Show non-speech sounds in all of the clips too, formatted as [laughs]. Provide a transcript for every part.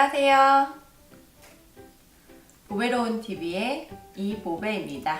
안녕하세요. 보배로운 TV의 이보배입니다.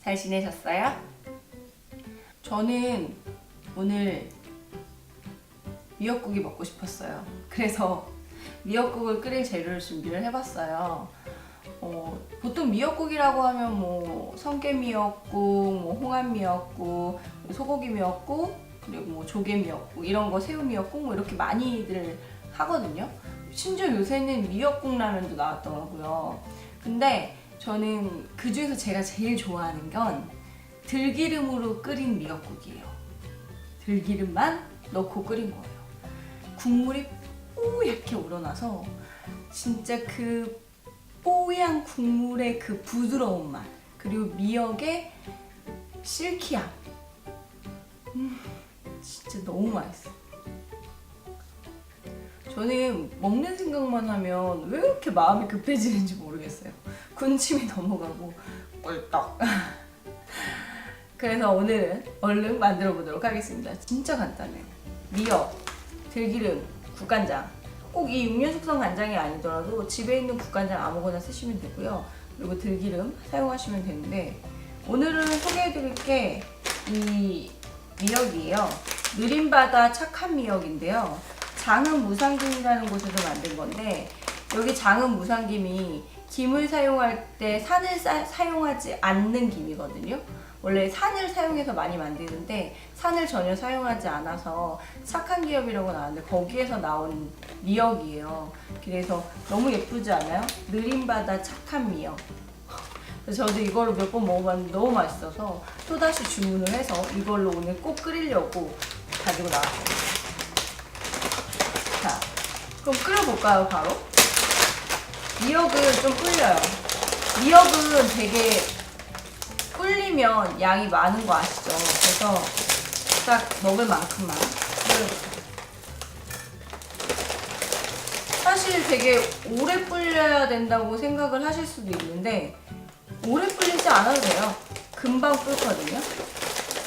잘 지내셨어요? 저는 오늘 미역국이 먹고 싶었어요. 그래서 미역국을 끓일 재료를 준비를 해봤어요. 어, 보통 미역국이라고 하면 뭐 성게 미역국, 뭐 홍합 미역국, 소고기 미역국, 그리고 뭐 조개 미역국 이런 거 새우 미역국 뭐 이렇게 많이들 하거든요. 심지어 요새는 미역국 라면도 나왔더라고요. 근데 저는 그 중에서 제가 제일 좋아하는 건 들기름으로 끓인 미역국이에요. 들기름만 넣고 끓인 거예요. 국물이 뽀얗게 우러나서 진짜 그 뽀얀 국물의 그 부드러운 맛 그리고 미역의 실키함 음, 진짜 너무 맛있어. 저는 먹는 생각만 하면 왜 이렇게 마음이 급해지는지 모르겠어요. 군침이 [laughs] 넘어가고 꿀떡. [laughs] 그래서 오늘은 얼른 만들어 보도록 하겠습니다. 진짜 간단해요. 미역, 들기름, 국간장. 꼭 이 육류 숙성 간장이 아니더라도 집에 있는 국간장 아무거나 쓰시면 되고요. 그리고 들기름 사용하시면 되는데 오늘은 소개해드릴 게 이 미역이에요. 느림바다 착한 미역인데요. 장은 무상김이라는 곳에서 만든 건데 여기 장은 무상김이 김을 사용할 때 산을 사, 사용하지 않는 김이거든요. 원래 산을 사용해서 많이 만드는데 산을 전혀 사용하지 않아서 착한 기업이라고 나왔는데 거기에서 나온 미역이에요. 그래서 너무 예쁘지 않아요? 느림바다 착한 미역. 저도 이거를 몇번 먹어봤는데 너무 맛있어서 또다시 주문을 해서 이걸로 오늘 꼭 끓이려고 가지고 나왔어요. 자, 그럼 끓여볼까요, 바로? 미역을 좀 불려요. 미역은 되게 불리면 양이 많은 거 아시죠? 그래서 딱 먹을 만큼만 끓여주세요. 사실 되게 오래 불려야 된다고 생각을 하실 수도 있는데 오래 불리지 않아도 돼요. 금방 불거든요.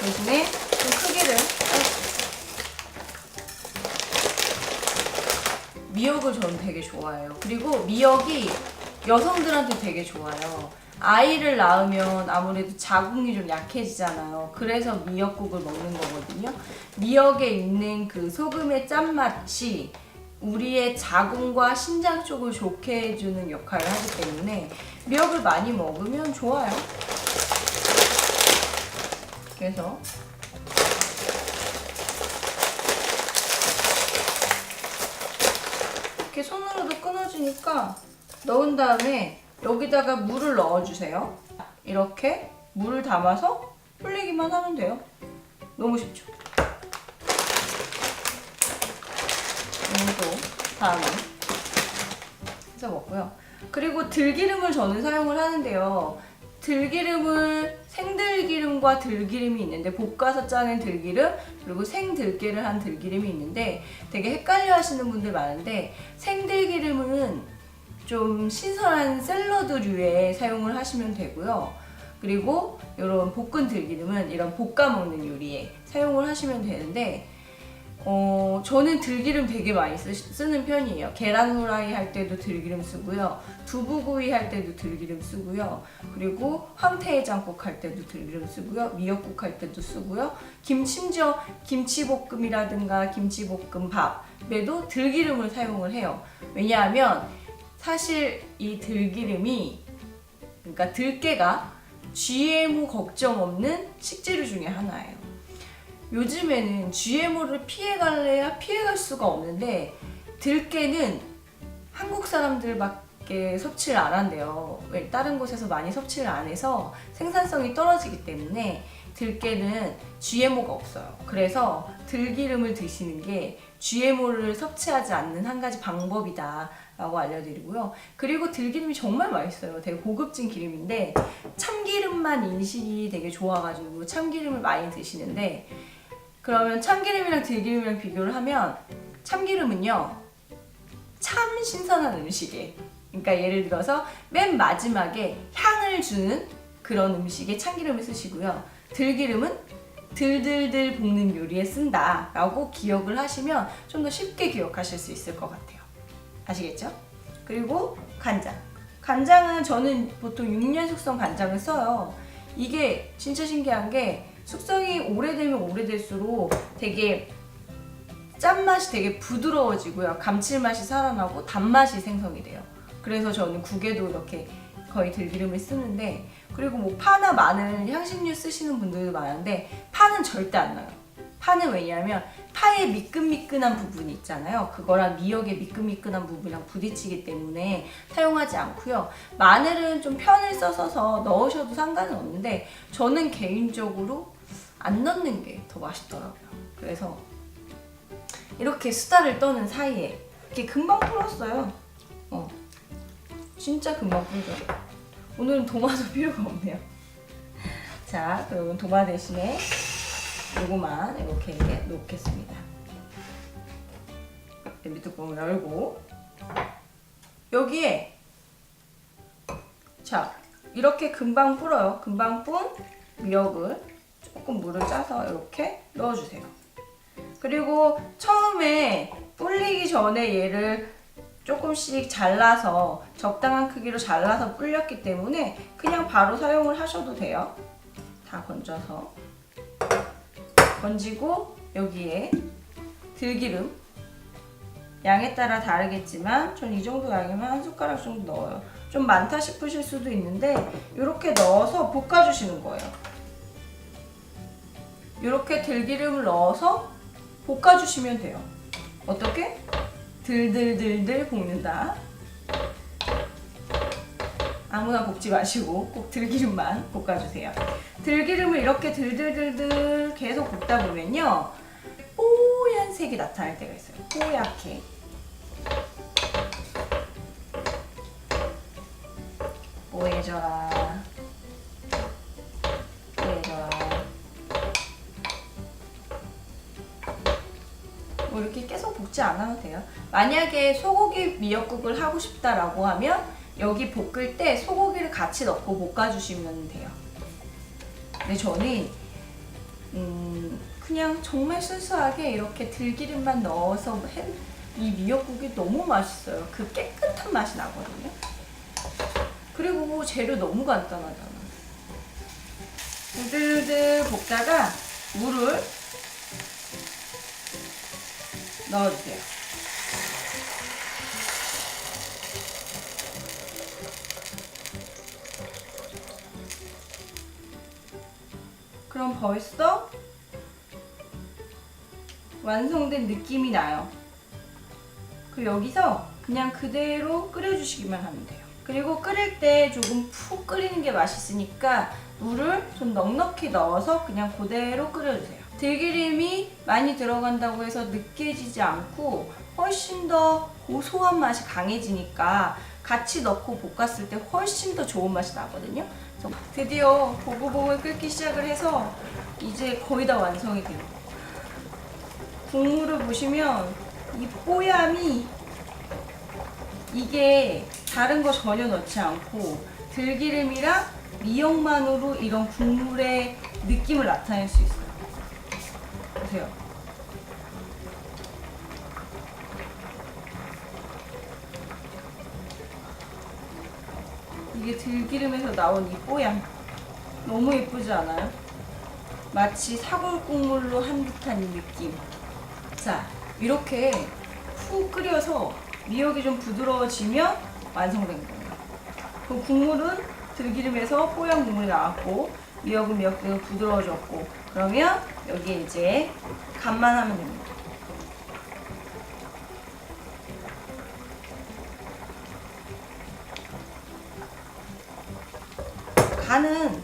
대신에 좀 크기를 미역을 저는 되게 좋아해요. 그리고 미역이 여성들한테 되게 좋아요. 아이를 낳으면 아무래도 자궁이 좀 약해지잖아요. 그래서 미역국을 먹는 거거든요. 미역에 있는 그 소금의 짠맛이 우리의 자궁과 신장 쪽을 좋게 해주는 역할을 하기 때문에 미역을 많이 먹으면 좋아요. 그래서 이렇게 손으로도 끊어지니까 넣은 다음에 여기다가 물을 넣어주세요. 이렇게 물을 담아서 불리기만 하면 돼요. 너무 쉽죠? 이것도 다음에 해서 먹고요. 그리고 들기름을 저는 사용을 하는데요. 들기름을 생들기름과 들기름이 있는데 볶아서 짜낸 들기름 그리고 생들깨를 한 들기름이 있는데 되게 헷갈려 하시는 분들 많은데 생들기름은 좀 신선한 샐러드류에 사용을 하시면 되고요. 그리고 이런 볶은 들기름은 이런 볶아 먹는 요리에 사용을 하시면 되는데 어, 저는 들기름 되게 많이 쓰, 는 편이에요. 계란 후라이 할 때도 들기름 쓰고요. 두부구이 할 때도 들기름 쓰고요. 그리고 황태해장국 할 때도 들기름 쓰고요. 미역국 할 때도 쓰고요. 김, 심지어 김치볶음이라든가 김치볶음밥에도 들기름을 사용을 해요. 왜냐하면 사실 이 들기름이 그러니까 들깨가 GMO 걱정 없는 식재료 중에 하나예요. 요즘에는 GMO를 피해갈래야 피해갈 수가 없는데 들깨는 한국 사람들밖에 섭취를 안 한대요. 왜 다른 곳에서 많이 섭취를 안 해서 생산성이 떨어지기 때문에 들깨는 GMO가 없어요. 그래서 들기름을 드시는 게 GMO를 섭취하지 않는 한 가지 방법이다. 라고 알려드리고요. 그리고 들기름이 정말 맛있어요. 되게 고급진 기름인데 참기름만 인식이 되게 좋아가지고 참기름을 많이 드시는데 그러면 참기름이랑 들기름이랑 비교를 하면 참기름은요 참 신선한 음식에 그러니까 예를 들어서 맨 마지막에 향을 주는 그런 음식에 참기름을 쓰시고요 들기름은 들들들 볶는 요리에 쓴다 라고 기억을 하시면 좀 더 쉽게 기억하실 수 있을 것 같아요. 아시겠죠? 그리고 간장. 간장은 저는 보통 6년 숙성 간장을 써요. 이게 진짜 신기한 게 숙성이 오래되면 오래될수록 되게 짠맛이 되게 부드러워지고요. 감칠맛이 살아나고 단맛이 생성이 돼요. 그래서 저는 국에도 이렇게 거의 들기름을 쓰는데 그리고 뭐 파나 마늘 향신료 쓰시는 분들도 많은데 파는 절대 안 나요. 파는 왜냐하면 파의 미끈미끈한 부분이 있잖아요. 그거랑 미역의 미끈미끈한 부분이랑 부딪히기 때문에 사용하지 않고요. 마늘은 좀 편을 써서 넣으셔도 상관은 없는데 저는 개인적으로 안 넣는 게 더 맛있더라고요. 그래서 이렇게 수다를 떠는 사이에 이렇게 금방 풀었어요. 어. 진짜 금방 풀죠. 오늘은 도마도 [laughs] 필요가 없네요. 자, 그러면 도마 대신에 요거만 이렇게 놓겠습니다. 밑뚜껑을 열고 여기에 자 이렇게 금방 불어요. 금방 푼 미역을 조금 물을 짜서 이렇게 넣어주세요. 그리고 처음에 불리기 전에 얘를 조금씩 잘라서 적당한 크기로 잘라서 불렸기 때문에 그냥 바로 사용을 하셔도 돼요. 다 건져서 건지고 여기에 들기름 양에 따라 다르겠지만 전 이 정도 양이면 한 숟가락 정도 넣어요. 좀 많다 싶으실 수도 있는데 이렇게 넣어서 볶아주시는 거예요. 이렇게 들기름을 넣어서 볶아주시면 돼요. 어떻게? 들들들들 볶는다. 아무나 볶지 마시고 꼭 들기름만 볶아주세요. 들기름을 이렇게 들들들들 계속 볶다 보면요. 뽀얀 색이 나타날 때가 있어요. 뽀얗게. 뽀해져라. 뭐 이렇게 계속 볶지 않아도 돼요. 만약에 소고기 미역국을 하고 싶다라고 하면 여기 볶을 때 소고기를 같이 넣고 볶아주시면 돼요. 근데 저는 음, 그냥 정말 순수하게 이렇게 들기름만 넣어서 한이 미역국이 너무 맛있어요. 그 깨끗한 맛이 나거든요. 그리고 재료 너무 간단하잖아. 들들 볶다가 물을 넣어주세요. 그럼 벌써 완성된 느낌이 나요. 그 여기서 그냥 그대로 끓여주시기만 하면 돼요. 그리고 끓일 때 조금 푹 끓이는 게 맛있으니까 물을 좀 넉넉히 넣어서 그냥 그대로 끓여주세요. 들기름이 많이 들어간다고 해서 느껴지지 않고 훨씬 더 고소한 맛이 강해지니까 같이 넣고 볶았을 때 훨씬 더 좋은 맛이 나거든요. 드디어 보글보글 끓기 시작을 해서 이제 거의 다 완성이 돼요. 국물을 보시면 이 뽀얀이 이게 다른 거 전혀 넣지 않고 들기름이랑 미역만으로 이런 국물의 느낌을 나타낼 수 있어요. 보세요. 이게 들기름에서 나온 이 뽀얀 너무 예쁘지 않아요? 마치 사골 국물로 한 듯한 이 느낌. 자, 이렇게 푹 끓여서 미역이 좀 부드러워지면 완성된 거예요. 그럼 국물은 들기름에서 뽀얀 국물이 나왔고 미역은 미역대로 부드러워졌고 그러면 여기에 이제 간만 하면 됩니다. 간은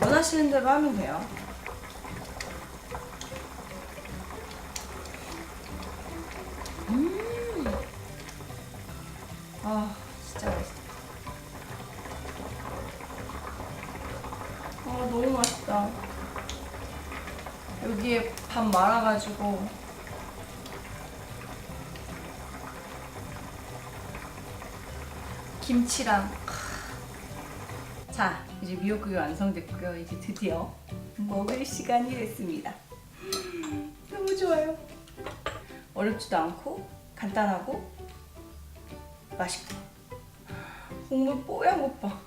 원하시는 대로 하면 돼요. 말아가지고 김치랑 자 이제 미역국이 완성됐고요. 이제 드디어 먹을 시간이 됐습니다. 너무 좋아요. 어렵지도 않고 간단하고 맛있고 국물 뽀얀 것 봐.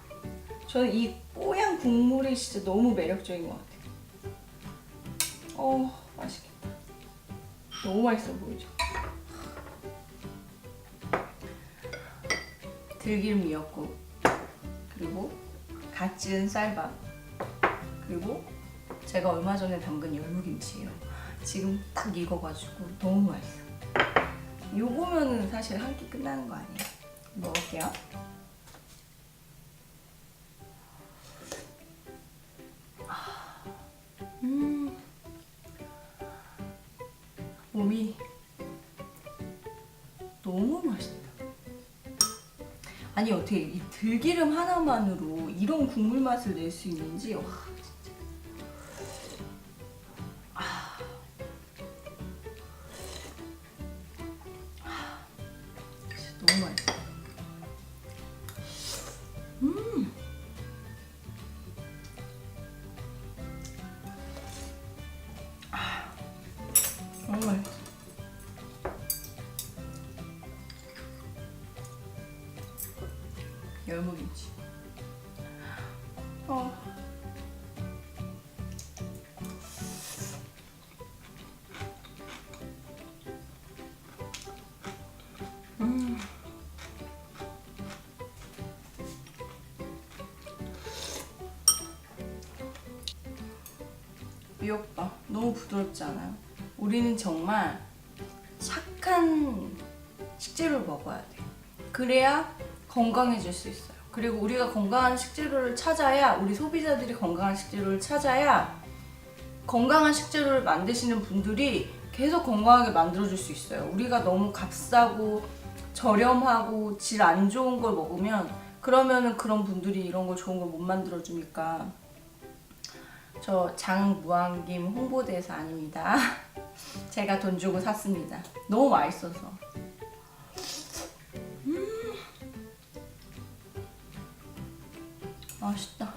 저는 이 뽀얀 국물이 진짜 너무 매력적인 것 같아요. 어 맛있겠다. 너무 맛있어 보이죠? 들기름 미역국 그리고 갓 지은 쌀밥 그리고 제가 얼마 전에 담근 열무김치예요. 지금 딱 익어가지고 너무 맛있어. 요거면은 사실 한 끼 끝나는 거 아니에요? 먹을게요. 몸이 너무 맛있다. 아니 어떻게 이 들기름 하나만으로 이런 국물 맛을 낼 수 있는지 와 진짜. 아. 아. 진짜 너무 맛있어. 음. 미역밥 너무 부드럽지 않아요? 우리는 정말 착한 식재료를 먹어야 돼. 그래야 건강해질 수 있어요. 그리고 우리가 건강한 식재료를 찾아야 우리 소비자들이 건강한 식재료를 찾아야 건강한 식재료를 만드시는 분들이 계속 건강하게 만들어줄 수 있어요. 우리가 너무 값싸고 저렴하고 질 안 좋은 걸 먹으면 그러면은 그런 분들이 이런 걸 좋은 걸 못 만들어 주니까 저 장무한김 홍보대사 아닙니다. [laughs] 제가 돈 주고 샀습니다. 너무 맛있어서. 맛있다.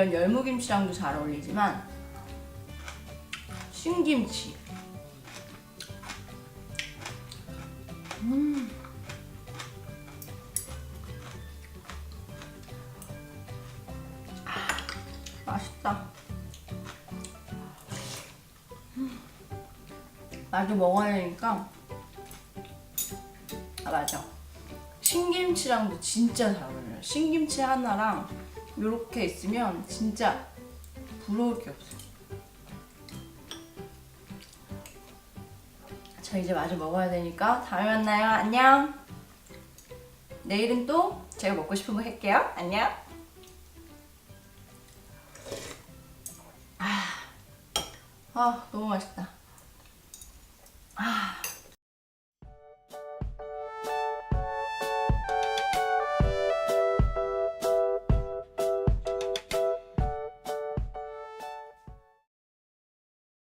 이런 열무김치랑도 잘 어울리지만 신김치. 음. 맛있다. 음. 나도 먹어야 되니까. 아 맞아. 신김치랑도 진짜 잘 어울려요. 신김치 하나랑 이렇게 있으면 진짜 부러울 게 없어요. 저 이제 마저 먹어야 되니까 다음에 만나요. 안녕. 내일은 또 제가 먹고 싶은 거 할게요. 안녕. 아, 너무 맛있다.